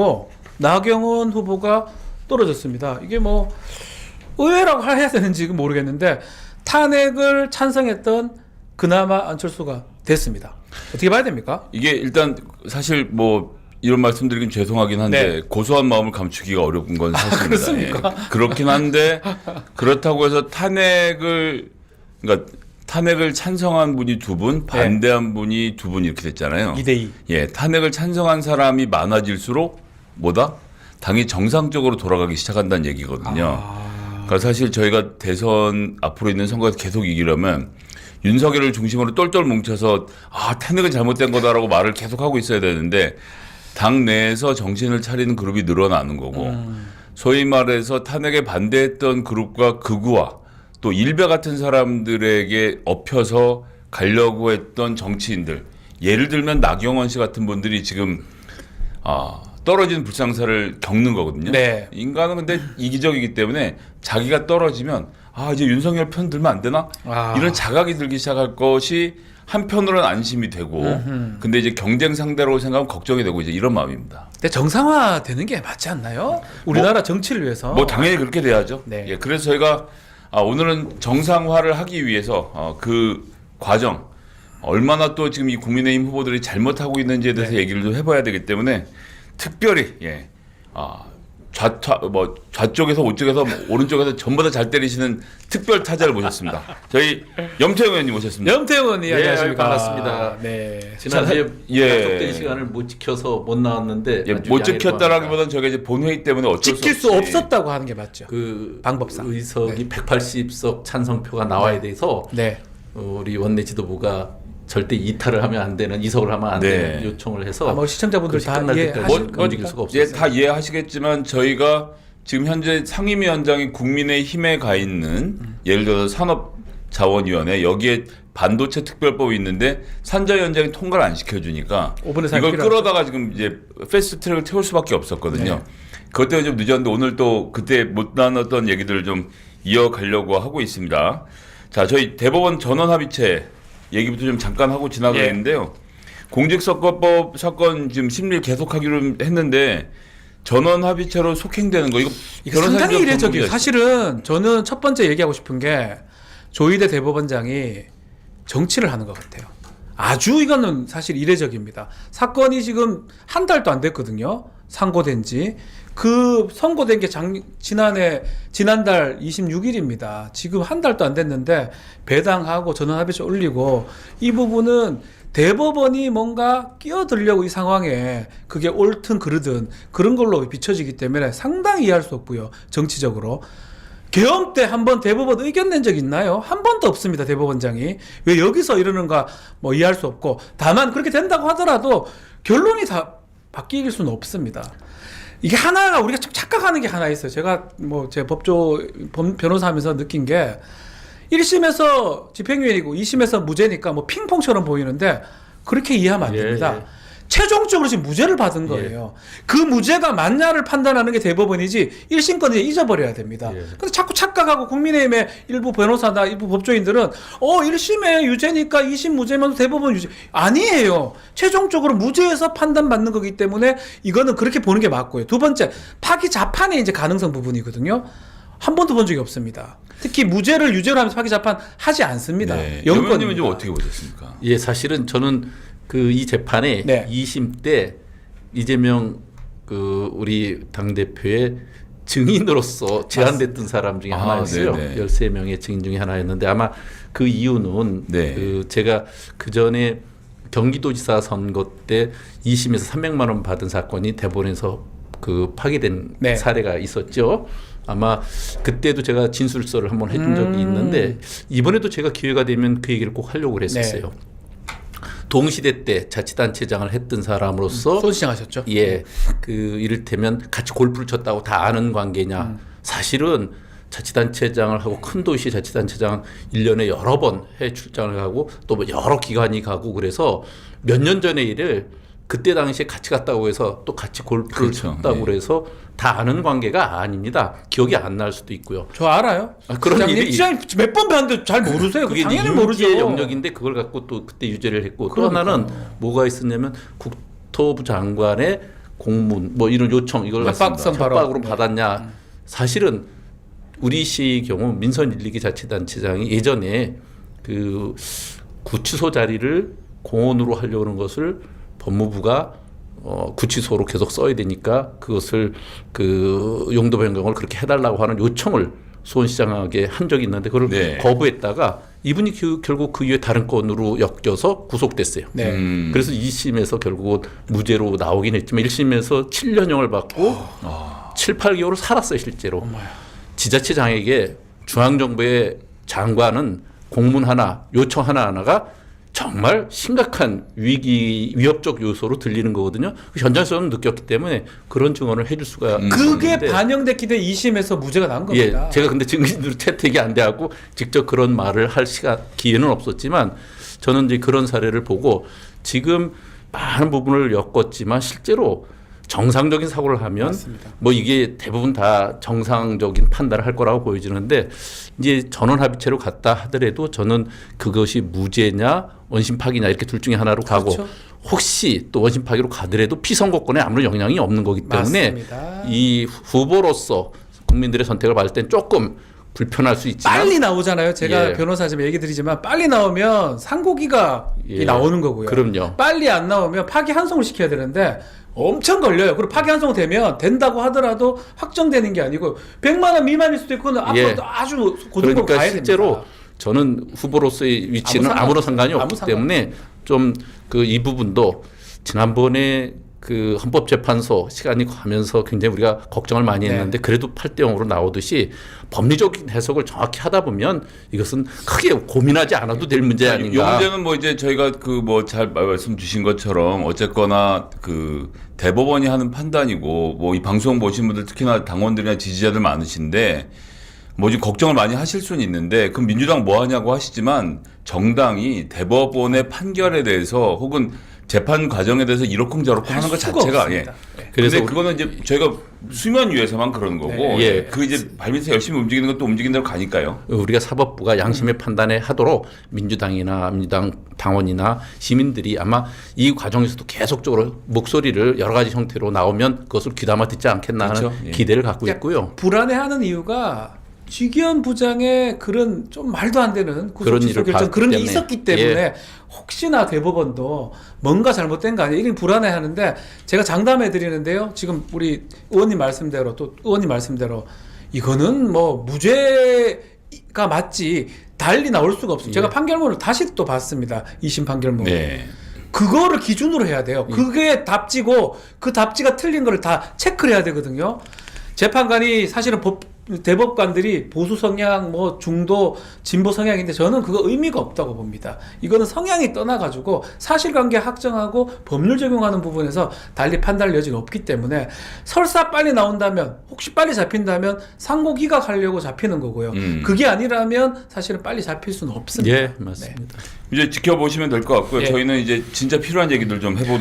하고 나경원 후보가 떨어졌습니다. 이게 뭐 의외라고 해야 되는지 모르겠는데 탄핵을 찬성했던 그나마 안철수가 됐습니다. 어떻게 봐야 됩니까? 이게 일단 사실 뭐 이런 말씀드리긴 죄송하긴 한데 네. 고소한 마음을 감추기가 어려운 건 사실입니다. 그렇습니까? 예. 그렇긴 한데 그렇다고 해서 탄핵을 그러니까 탄핵을 찬성한 분이 두 분, 반대한 분이 두 분 이렇게 됐잖아요. 2대2. 예, 탄핵을 찬성한 사람이 많아질수록 뭐다? 당이 정상적으로 돌아가기 시작한다는 얘기거든요. 아. 그러니까 사실 저희가 대선 앞으로 있는 선거에서 계속 이기려면 윤석열을 중심으로 똘똘 뭉쳐서 아 탄핵은 잘못된 거다라고 말을 계속 하고 있어야 되는데 당 내에서 정신을 차리는 그룹이 늘어나는 거고 음. 소위 말해서 탄핵에 반대했던 그룹과 극우와 또 일베 같은 사람들에게 엎혀서 가려고 했던 정치인들 예를 들면 나경원 씨 같은 분들이 지금 아 떨어진 불상사를 겪는 거거든요. 네. 인간은 근데 이기적이기 때문에 자기가 떨어지면 아 이제 윤석열 편 들면 안 되나 아. 이런 자각이 들기 시작할 것이 한편으로는 안심이 되고 근데 이제 경쟁 상대로 생각하면 걱정이 되고 이제 이런 마음입니다. 근데 정상화 되는 게 맞지 않나요? 우리나라 정치를 위해서. 뭐 당연히 그렇게 돼야죠. 네. 예, 그래서 저희가 아, 오늘은 정상화를 하기 위해서 어, 그 과정 얼마나 또 지금 이 국민의힘 후보들이 잘못하고 있는지에 대해서 네. 얘기를 좀 해봐야 되기 때문에 특별히 예, 아, 좌, 뭐 좌쪽에서 우쪽에서 뭐 오른쪽에서 전부 다 잘 때리시는 특별 타자를 모셨습니다. 저희 염태영 의원님 모셨습니다. 염태원 의원 예, 안녕하십니까? 반갑습니다. 네. 지난주에 자, 예. 약속된 시간을 못 지켜서 못 나왔는데 예, 못 지켰다라기보다는 저희가 이제 본회의 때문에 어쩔 지킬 수 수 없었다고 하는 게 맞죠. 그 방법상. 의석이 180석 찬성표가 나와야 돼서 네. 어, 우리 원내 지도부가 절대 이탈을 하면 안 되는 이석을 하면 안 네. 되는 요청을 해서 아마 시청자분들 다 이해하실 뭐, 움직일 수가 예, 없었어요. 다 이해하시겠지만 저희가 지금 현재 상임위원장이 국민의힘에 가 있는 예를 들어서 산업자원위원회 여기에 반도체 특별법이 있는데 산자위원장이 통과를 안 시켜주니까 5분의 4 이걸. 끌어다가 지금 이제 패스트트랙을 태울 수밖에 없었거든요. 네. 그것 때문에 좀 늦었는데 오늘 또 그때 못 나눴던 얘기들을 좀 이어가려고 하고 있습니다. 자, 저희 대법원 전원 합의체 얘기부터 좀 잠깐 하고 지나가겠는데요. 공직선거법 사건 지금 심리를 계속하기로 했는데 전원 합의체로 속행되는 거 이거 변호사님 상당히 좀 이례적이에요. 사실은 저는 첫 번째 얘기하고 싶은 게 조희대 대법원장이 정치를 하는 것 같아요. 아주 이거는 사실 이례적입니다. 사건이 지금 한 달도 안 됐거든요. 상고된 지. 그 선고된 게 작, 지난해, 지난달 26일입니다. 지금 한 달도 안 됐는데 배당하고 전원합의체 올리고 이 부분은 대법원이 뭔가 끼어들려고 이 상황에 그게 옳든 그르든 그런 걸로 비춰지기 때문에 상당히 이해할 수 없고요. 정치적으로. 계엄 때 한 번 대법원 의견 낸 적 있나요? 한 번도 없습니다. 대법원장이. 왜 여기서 이러는가 뭐 이해할 수 없고 다만 그렇게 된다고 하더라도 결론이 다 바뀔 수는 없습니다. 이게 하나가 우리가 좀 착각하는 게 하나 있어요. 제가 뭐 제 법조 범- 변호사 하면서 느낀 게 1심에서 집행유예이고 2심에서 무죄니까 뭐 핑퐁처럼 보이는데 그렇게 이해하면 안 예, 됩니다. 예. 최종적으로 지금 무죄를 받은 거예요. 그 무죄가 맞냐를 판단하는 게 대법원이지 1심권을 잊어버려야 됩니다. 예. 근데 자꾸 착각하고 국민의힘의 일부 변호사나 일부 법조인들은 어 1심에 유죄니까 2심 무죄면 대법원 유죄 아니에요. 최종적으로 무죄에서 판단받는 거기 때문에 이거는 그렇게 보는 게 맞고요. 두 번째 파기 자판의 이제 가능성 부분이거든요. 한 번도 본 적이 없습니다. 특히 무죄를 유죄로 하면서 파기 자판 하지 않습니다. 네. 의원님은 좀 어떻게 보셨습니까? 예, 사실은 저는 그 이 재판에 네. 2심 때 이재명 그 우리 당 대표의 증인으로서 제한됐던 사람 중에 아, 하나였어요. 네네. 13명의 증인 중에 하나였는데 아마 그 이유는 네. 그 제가 그 전에 경기도지사 선거 때 2심에서 300만 원 받은 사건이 대법원에서 그 파기된 네. 사례가 있었죠. 아마 그때도 제가 진술서를 한번 해준 적이 음. 있는데 이번에도 제가 기회가 되면 그 얘기를 꼭 하려고 그랬었어요. 네. 동시대 때 자치단체장을 했던 사람으로서 손시장하셨죠? 예, 그 이를테면 같이 골프를 쳤다고 다 아는 관계냐? 음. 사실은 자치단체장을 하고 큰 도시 자치단체장 일년에 여러 번 해외 출장을 가고 또 뭐 여러 기관이 가고 그래서 몇 년 전의 일을 그때 당시에 같이 갔다고 해서 또 같이 골프를 그렇죠. 쳤다고 예. 그래서 다 아는 관계가 아닙니다. 기억이 안 날 수도 있고요. 저 알아요. 아, 그런 시장님, 일이- 시장님 몇번 뵀는데 잘 모르세요. 그게 당연히 모르죠. 영역인데 그걸 갖고 또 그때 유죄를 했고 또 그러니까요. 하나는 뭐가 있었냐면 국토부 장관의 공문 뭐 이런 요청 이걸 갖습니다. 발언. 협박으로 네. 받았냐? 사실은 우리 시 경우 민선 1, 2기 자치단체장이 예전에 그 구치소 자리를 공원으로 하려고 하는 것을 법무부가 어, 구치소로 계속 써야 되니까 그것을 그 용도 변경을 그렇게 해달라고 하는 요청을 수원시장에게 한 적이 있는데 그걸 네. 거부했다가 이분이 그- 결국 그 이후에 다른 건으로 엮여서 구속됐어요. 네. 음. 그래서 2심에서 결국 무죄로 나오긴 했지만 1심에서 7년형을 받고 아. 7, 8개월을 살았어요 실제로. 지자체장에게 중앙정부의 장관은 공문 하나, 요청 하나 하나가 정말 심각한 위기 위협적 요소로 들리는 거거든요. 그 현장에서는 느꼈기 때문에 그런 증언을 해줄 수가 음. 그게 있는데 반영됐기 때문에 2심에서 무죄가 난 겁니다. 예, 제가 근데 증인으로 채택이 안 돼갖고 직접 그런 말을 할 시간 기회는 없었지만 저는 이제 그런 사례를 보고 지금 많은 부분을 엮었지만 실제로 정상적인 사고를 하면 맞습니다. 뭐 이게 대부분 다 정상적인 판단을 할 거라고 보여지는데 이제 전원 합의체로 갔다 하더라도 저는 그것이 무죄냐 원심 파기냐 이렇게 둘 중에 하나로 가고 그렇죠. 혹시 또 원심 파기로 가더라도 피선거권에 아무런 영향이 없는 거기 때문에 맞습니다. 이 후보로서 국민들의 선택을 받을 땐 조금 불편할 수 있지만 빨리 나오잖아요. 제가 예. 변호사지만 얘기 드리지만 빨리 나오면 상고기가 예. 나오는 거고요. 그럼요. 빨리 안 나오면 파기 환송을 시켜야 되는데 엄청 걸려요. 그리고 파기 환송 되면 된다고 하더라도 확정되는 게 아니고 100만 원 미만일 수도 있고 앞으로 예. 도 아주 고등으로 그러니까 가야 실제로 됩니다. 저는 후보로서의 위치는 아무 상관 아무런 상관이 아무 없기 상관 때문에 좀 그 이 부분도 지난번에 그 헌법재판소 시간이 가면서 굉장히 우리가 걱정을 많이 네. 했는데 그래도 8대 0으로 나오듯이 법리적인 해석을 정확히 하다 보면 이것은 크게 고민하지 않아도 될 문제 이 아닌가. 문제는 뭐 이제 저희가 그 뭐 잘 말씀 주신 것처럼 어쨌거나 그 대법원이 하는 판단이고 뭐 이 방송 보신 분들 특히나 당원들이나 지지자들 많으신데 뭐지 걱정을 많이 하실 수는 있는데 그럼 민주당 뭐 하냐고 하시지만 정당이 대법원의 판결에 대해서 혹은 재판 과정에 대해서 이러쿵저러쿵 하는 것 자체가 예. 없습니다. 네. 그래서 그거는 이제 저희가 수면 위에서만 그러는 거고 네. 예. 그 이제 발밑에서 열심히 움직이는 것도 움직이는 대로 가니까요. 우리가 사법부가 양심의 판단에 하도록 민주당이나 민주당 당원이나 시민들이 아마 이 과정에서도 계속적으로 목소리를 여러 가지 형태로 나오면 그것을 귀담아 듣지 않겠나 하는 그렇죠. 예. 기대를 갖고 있고요. 불안해하는 이유가 지기현 부장의 그런 좀 말도 안 되는 그런 일을 결정 그런 게 때문에. 있었기 때문에 혹시나 대법원도 뭔가 잘못된 거 아니야 이런 불안해하는데 제가 장담해 드리는데요 지금 우리 의원님 말씀대로 또 의원님 말씀대로 이거는 뭐 무죄가 맞지 달리 나올 수가 없어요. 제가 예. 판결문을 다시 또 봤습니다. 2심 판결문. 네. 그거를 기준으로 해야 돼요. 예. 그게 답지고 그 답지가 틀린 거를 다 체크를 해야 되거든요. 재판관이 사실은 법 대법관들이 보수 성향, 뭐 중도, 진보 성향인데 저는 그거 의미가 없다고 봅니다. 이거는 성향이 떠나가지고 사실관계 확정하고 법률 적용하는 부분에서 달리 판단할 여지가 없기 때문에 설사 빨리 나온다면 혹시 빨리 잡힌다면 상고 기각하려고 잡히는 거고요. 음. 그게 아니라면 사실은 빨리 잡힐 수는 없습니다. 예, 맞습니다. 이제 지켜보시면 될 것 같고요. 예. 저희는 이제 진짜 필요한 얘기들 좀 해보도록.